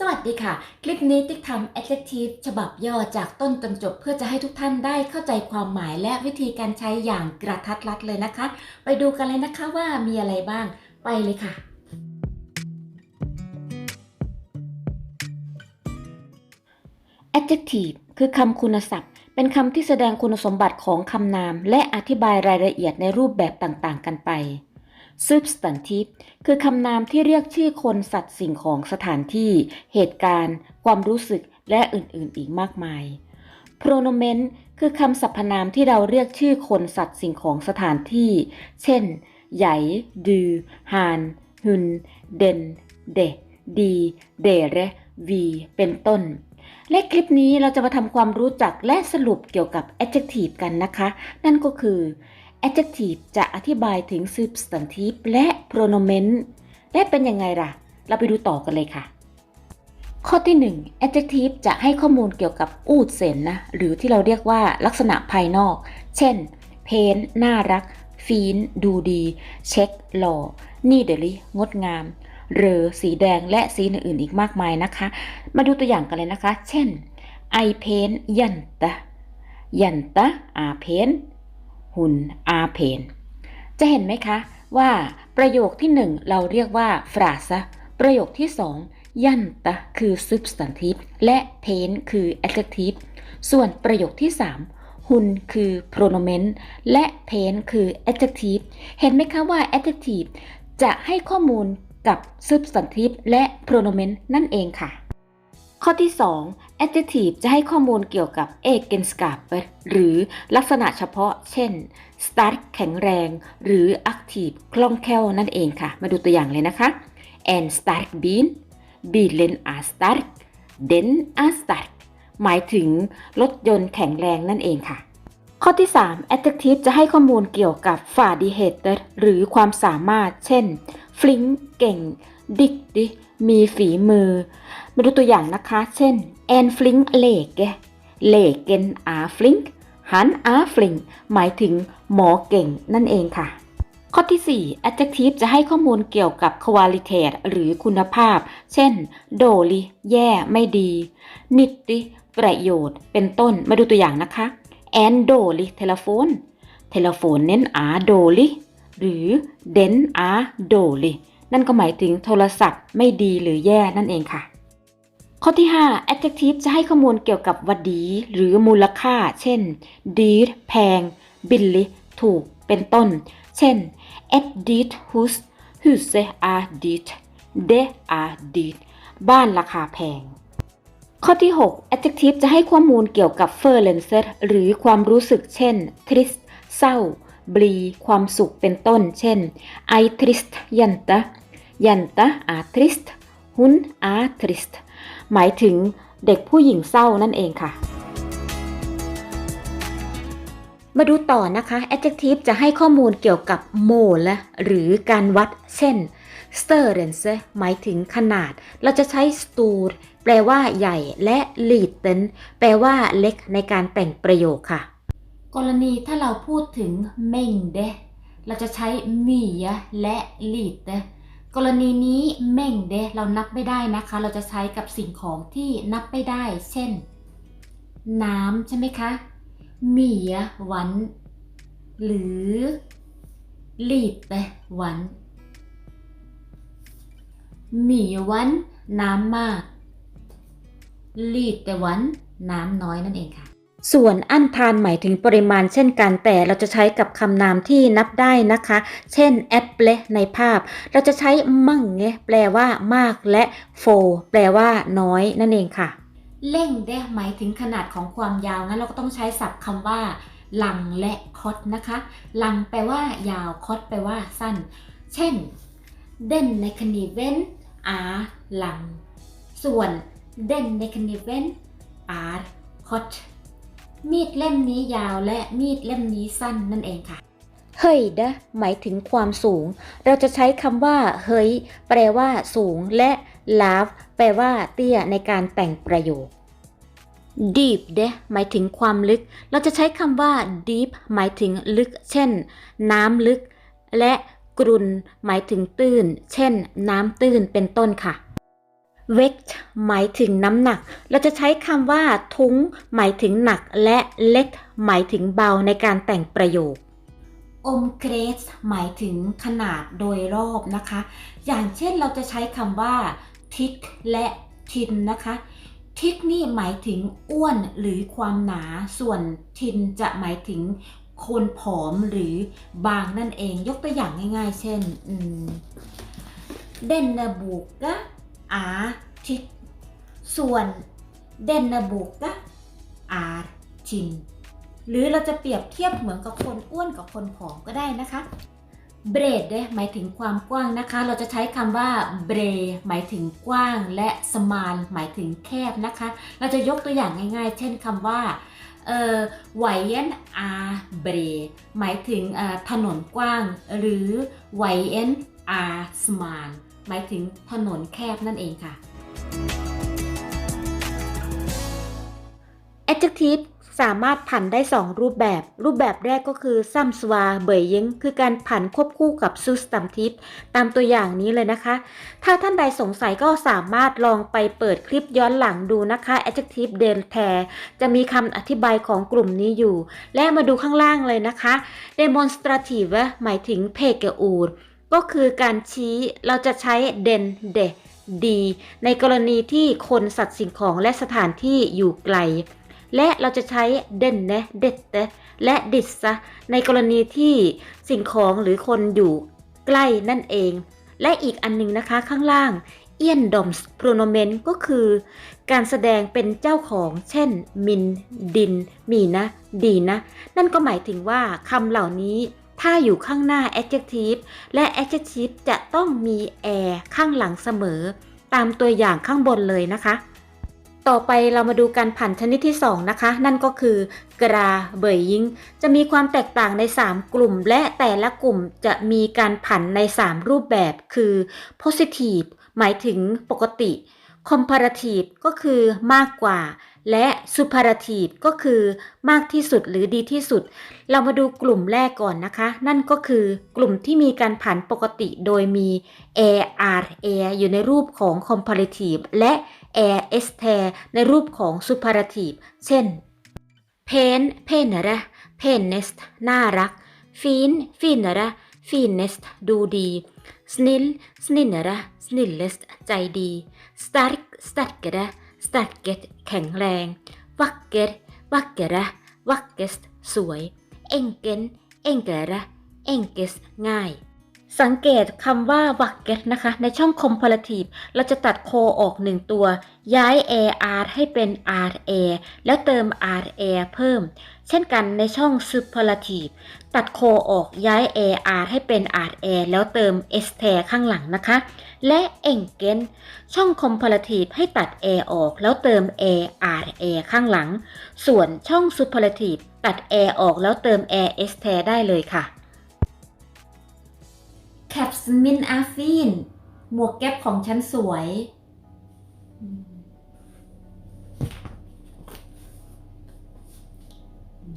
สวัสดีค่ะ คลิปนี้ติ๊กทำ adjective ฉบับย่อจากต้นจนจบเพื่อจะให้ทุกท่านได้เข้าใจความหมายและวิธีการใช้อย่างกระทัดรัดเลยนะคะ ไปดูกันเลยนะคะว่ามีอะไรบ้าง ไปเลยค่ะ adjective คือคำคุณศัพท์ เป็นคำที่แสดงคุณสมบัติของคำนาม และอธิบายรายละเอียดในรูปแบบต่างๆ กันไป substantive คือคำนามที่เรียกชื่อคนสัตว์สิ่งของสถานที่ เหตุการณ์ ความรู้สึกและอื่นๆอีกมากมาย pronomen คือคำสรรพนามที่เราเรียกชื่อคนสัตว์สิ่งของสถานที่ เช่น ใหญ่ ดือฮานหุนเดนเด ดี เดเรวี เป็นต้น และคลิปนี้เราจะมาทำความรู้จักและสรุปเกี่ยวกับ adjective กันนะคะ นั่นก็คือ adjective จะอธิบายถึง substantive และ pronomen และเป็นยังไงล่ะ เราไปดูต่อกันเลยค่ะ ข้อที่ 1 adjective จะให้ข้อมูลเกี่ยวกับอูดเซนนะ หรือที่เราเรียกว่าลักษณะภายนอก เช่น เพนน่ารัก ฟีน ดูดี เช็ค หล่อ นี่เดลิงดงาม เรอ สีแดง และสีอื่นๆ อีกมากมายนะคะ มาดูตัวอย่างกันเลยนะคะ เช่น I paint ยันตะยันตะอาเพน หุ่นอาเพน จะเห็นไหมคะ ว่าประโยคที่หนึ่งเราเรียกว่าฟราซประโยคที่สองยันตะคือ substantive และ pain คือ adjective ส่วนประโยคที่สามหุนคือ pronomen และ pain คือ adjective เห็นไหมคะว่า adjective จะให้ข้อมูลกับ substantive และ pronomen นั่นเองค่ะ ข้อที่ 2 adjective จะให้ข้อมูลเกี่ยวกับ egenskaper หรือลักษณะเฉพาะ เช่น stark แข็งแรง หรือ active คล่องแคล่วนั่นเองค่ะ มาดูตัวอย่างเลยนะคะ en stark bil bilen är stark den är stark หมายถึงรถยนต์แข็งแรงนั่นเองค่ะ ข้อที่ 3 adjective จะให้ข้อมูลเกี่ยวกับ f a d i h e t e r หรือความสามารถ เช่น flink เก่ง ดิกดิ มีฝีมือ มาดูตัวอย่างนะคะ เช่น en flink lege legen är flink han är flink หมายถึงหมอเก่งนั่นเองค่ะข้อที่ 4 adjective จะให้ข้อมูลเกี่ยวกับ quality หรือคุณภาพ เช่น dålig แย่ ไม่ดี nyttig ประโยชน์ เป็นต้น มาดูตัวอย่างนะคะ en dålig telefon telefonen är dålig หรือ den är dålig นั่นก็หมายถึงโทรศัพท์ไม่ดีหรือแย่นั่นเองค่ะ ข้อที่ 5 adjective จะให้ข้อมูลเกี่ยวกับวัดี หรือมูลค่า เช่น dear แพง billig ถูก เป็นต้น เช่น ett dyrt hus huset är dyrt det är dyrt บ้านราคาแพง ข้อที่ 6 adjective จะให้ข้อมูลเกี่ยวกับ følelser หรือความรู้สึก เช่น trist เศร้า บลีความสุขเป็นต้น เช่น I trist jente jente är trist hun är trist หมายถึงเด็กผู้หญิงเศร้านั่นเองค่ะ มาดูต่อนะคะ adjective จะให้ข้อมูลเกี่ยวกับโมและหรือการวัด เช่น størrelse หมายถึงขนาด เราจะใช้ stor แปลว่าใหญ่และ liten แปลว่าเล็กในการแต่งประโยคค่ะ กรณีถ้าเราพูดถึง mängde เราจะใช้ mye และ lite กรณีนี้ mängde เรานับไม่ได้นะคะ เราจะใช้กับสิ่งของที่นับไม่ได้ เช่น น้ำใช่ไหมคะ mye vann หรือ lite vann mye vann น้ำมาก lite vann น้ำน้อยนั่นเองค่ะ ส่วนอั้นทานหมายถึงปริมาณเช่นกัน แต่เราจะใช้กับคำนามที่นับได้นะคะ เช่น apple ในภาพ เราจะใช้มั่งเงแปลว่ามากและโฟแปลว่าน้อยนั่นเองค่ะ เล่งเด้หมายถึงขนาดของความยาวงั้นเราก็ต้องใช้ศัพท์คำว่าลังและคอตนะคะลังแปลว่ายาวคอตแปลว่าสั้น เช่น เด่นในคณีเว้นอาลัง ส่วนเด่นในคณีเว้นอาคอต มีดเล่มนี้ยาวและมีดเล่มนี้สั้นนั่นเองค่ะ เฮ้ยดะหมายถึงความสูง เราจะใช้คำว่าเฮ้ยแปลว่าสูงและ love แปลว่าเตี้ยในการแต่งประโยค deep เดะหมายถึงความลึก เราจะใช้คำว่า deep หมายถึงลึก เช่น น้ำลึก และกรุนหมายถึงตื้น เช่น น้ำตื้นเป็นต้นค่ะ weight หมายถึงน้ำหนัก เราจะใช้คำว่า ทุ้ง หมายถึงหนัก และ let หมายถึงเบาในการแต่งประโยคอมเกรสหมายถึงขนาดโดยรอบนะคะ อย่างเช่นเราจะใช้คำว่า ทิกและทินนะคะ ทิกนี่หมายถึงอ้วนหรือความหนา ส่วนทินจะหมายถึงคนผอมหรือบางนั่นเอง ยกตัวอย่างง่าย ๆ เช่นเดนนาบุกะ อาทิกส่วนเดนนบุกะอาทินหรือเราจะเปรียบเทียบเหมือนกับคนอ้วนกับคนผอมก็ได้นะคะเบรดเนี่ยหมายถึงความกว้างนะคะ เราจะใช้คำว่าเบรหมายถึงกว้าง และสมานหมายถึงแคบนะคะ เราจะยกตัวอย่างง่ายๆ เช่นคำว่าเอ่อไวเอ็นอาเบรหมายถึงถนนกว้าง หรือไวเอ็นอาสมาน หมายถึงถนนแคบนั่นเองค่ะ adjective สามารถผันได้ 2 รูปแบบ รูปแบบแรกก็คือซัมสวาเบยยิงคือการผันควบคู่กับ substantive ตามตัวอย่างนี้เลยนะคะ ถ้าท่านใดสงสัยก็สามารถลองไปเปิดคลิปย้อนหลังดูนะคะ adjective d e l t a จะมีคำอธิบายของกลุ่มนี้อยู่ และมาดูข้างล่างเลยนะคะ demonstrative หมายถึง p e g u r ก็คือการชี้เราจะใช้ den de ดีในกรณีที่คนสัตว์สิ่งของและสถานที่อยู่ไกล และเราจะใช้เด่นนะเด็ดและดิสซะในกรณีที่สิ่งของหรือคนอยู่ใกล้นั่นเอง และอีกอันหนึ่งนะคะข้างล่างเอียนดอมส์โปรโนเมนก็คือ การแสดงเป็นเจ้าของ เช่น มิน ดิน มีนะ ดีนะ นั่นก็หมายถึงว่าคำเหล่านี้ ถ้าอยู่ข้างหน้า adjective และ adjective จะต้องมี air ข้างหลังเสมอ ตามตัวอย่างข้างบนเลยนะคะ ต่อไปเรามาดูการผันชนิดที่ 2 นะคะ นั่นก็คือกราเบยยิงจะมีความแตกต่างใน 3 กลุ่ม และแต่ละกลุ่มจะมีการผันใน 3 รูปแบบ คือ positive หมายถึงปกติ comparative ก็คือมากกว่า และ superlative ก็คือมากที่สุดหรือดีที่สุด เรามาดูกลุ่มแรกก่อนนะคะ นั่นก็คือกลุ่มที่มีการผันปกติโดยมี AR air อยู่ในรูปของ comparative และ air s t e ในรูปของ superlative เช่น pen penere penest น่ารัก fin finere finest ดูดี snill snillere snillest ใจดี stark starker สตัดเกตแข็งแรงวักเกตวักเกระวักเกสสวย เอ็งเกนเอ็งเกระเอ็งเกสง่าย สังเกตคำว่า vacket นะคะ ในช่อง comparative เราจะตัดโคออกหนึ่งตัว ย้าย ar ให้เป็น ra แล้วเติม ra เพิ่ม เช่นกันในช่อง superlative ตัดโคออก ย้าย ar ให้เป็น ra แล้วเติม s t ข้างหลังนะคะ และ enken ช่อง comparative ให้ตัด a ออก แล้วเติม a ra ข้างหลัง ส่วนช่อง superlative ตัด a ออกแล้วเติม a s t ได้เลยค่ะ แคปสมินอาฟินหมวกแก๊ปของฉันสวย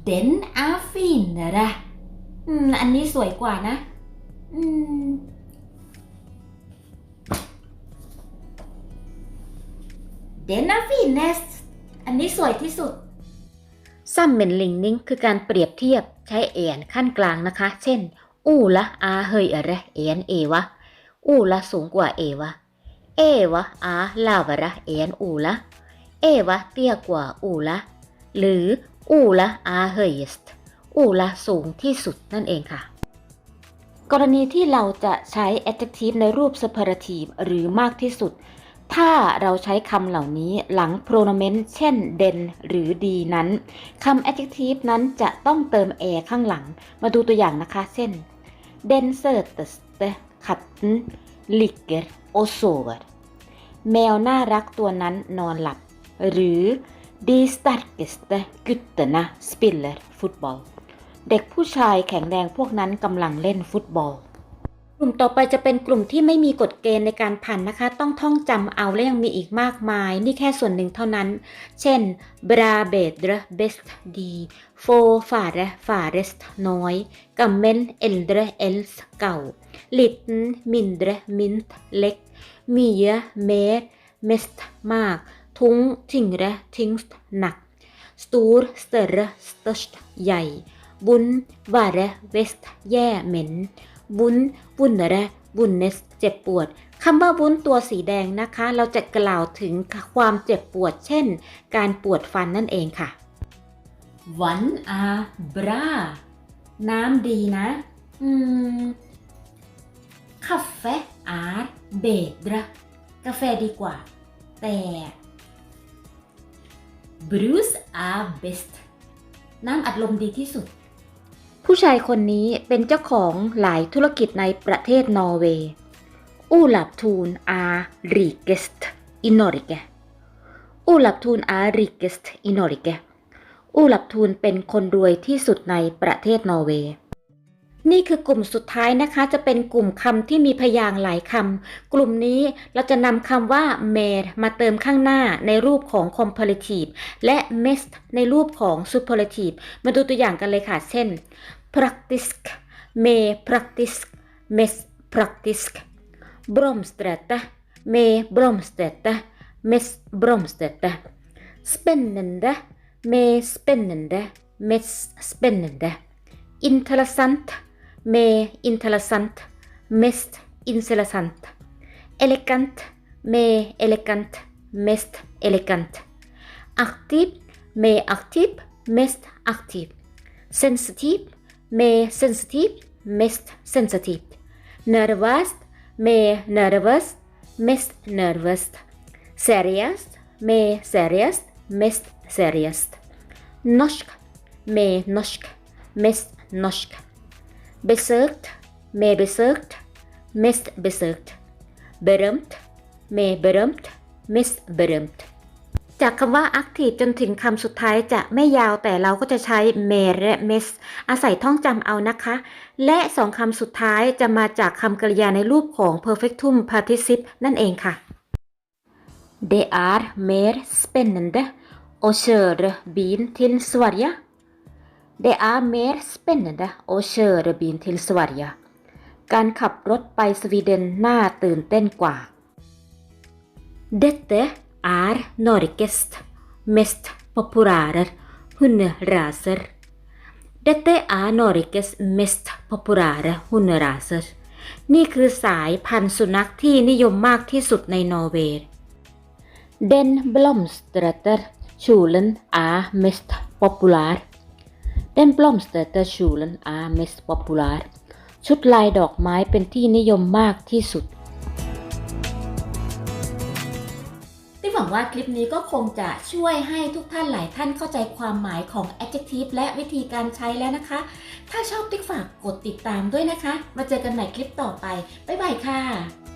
เดนอาฟินนะระอันนี้สวยกว่านะ อืมเดนอาฟินเนสอันนี้สวยที่สุดซัมเมนลิงนิงคือการเปรียบเทียบใช้เอนขั้นกลางนะคะ เช่น อู้ละอาเฮยอะไรเอ็นเอวะ อู้ละสูงกว่าเอวะ เอวะอาลาวะระเอ็นอูละ เอวะเตี้ยกว่าอูละ หรืออูละอาเฮยสต์อูละสูงที่สุดนั่นเองค่ะ กรณีที่เราจะใช้ adjective ในรูป superlative หรือมากที่สุด ถ้าเราใช้คำเหล่านี้หลัง pronomen เช่น den หรือ d นั้นคำ adjective นั้นจะต้องเติม a ข้างหลัง มาดูตัวอย่างนะคะ เช่น den sötaste katten ligger och sover แมวน่ารักตัวนั้นนอนหลับ หรือ de starkaste gutterna spiller fotboll เด็กผู้ชายแข็งแรงพวกนั้นกำลังเล่นฟุตบอล กลุ่มต่อไปจะเป็นกลุ่มที่ไม่มีกฎเกณฑ์ในการผันนะคะ ต้องท่องจำเอาและยังมีอีกมากมาย นี่แค่ส่วนหนึ่งเท่านั้น เช่น bra b e d r best ดี få fare farest น้อย gammen äldre els เก่า liten mindre mint เล็ก mye mer mest มาก tung tyngre tyngst หนัก stor større størst ใหญ่ บุญ vare vest แย่เหม็น บุญ vondere vondest เจ็บปวดคำว่าวุ้นตัวสีแดงนะคะ เราจะกล่าวถึงความเจ็บปวด เช่น การปวดฟันนั่นเองค่ะวันอาบราน้ำดีนะ อืมคาเฟอาร์เบดรกาแฟดีกว่า แต่บรูซอาเบสน้ำอัดลมดีที่สุด ผู้ชายคนนี้เป็นเจ้าของหลายธุรกิจในประเทศนอร์เวย์ อูลับทูนอาริเกสต์อินนอริเกอูลับทูนอาริเกสต์อินนอริเกอูลับทูนเป็นคนรวยที่สุดในประเทศนอร์เวย์ นี่คือกลุ่มสุดท้ายนะคะ จะเป็นกลุ่มคำที่มีพยางค์หลายคำ กลุ่มนี้เราจะนำคำว่า made มาเติมข้างหน้าในรูปของ comparative และ mest ในรูปของ superlative มาดูตัวอย่างกันเลยค่ะ เช่น praktisk. Med praktisk. Mest praktisk. Blomstrete med blomstrete mest blomstrete Spännande, med spännande, mest spännande. Intressant, med intressant, mest intressant. elegant. Med elegant. Mest elegant. Aktiv. Med aktiv. Mest aktiv. Sensitiv. may sensitive, missed sensitive. Nervous, may nervous, missed nervous. Serious, may serious, missed serious. Noshk, may noshk, missed noshk. Besökt, may besökt, missed besökt. Berömt, may berömt, missed berömt. จากคำว่า active จนถึงคำสุดท้ายจะไม่ยาวแต่เราก็จะใช้ me และ mes อาศัยท่องจำเอานะคะ และสองคำสุดท้ายจะมาจากคำกริยาในรูปของ perfectum participle นั่นเองค่ะ Det er mer spennende å kjøre bil til Sverige. Det er mer spennende å kjøre bil til Sverige. การขับรถไปสวีเดนน่าตื่นเต้นกว่า Dette er Norges mest populære hunderaser. Dette er Norges mest populære hunderaser. นี่คือสายพันธุ์สุนัขที่นิยมมากที่สุดในนอร์เวย์ Den blomstrete kjolen er mest populær. Den blomstrete kjolen er mest populær. ชุดลายดอกไม้เป็นที่นิยมมากที่สุด วังว่าคลิปนี้ก็คงจะช่วยให้ทุกท่านหลายท่านเข้าใจความหมายของ adjective และวิธีการใช้แล้วนะคะ ถ้าชอบติ๊กฝากกดติดตามด้วยนะคะ มาเจอกันใหม่คลิปต่อไป บ๊ายบายค่ะ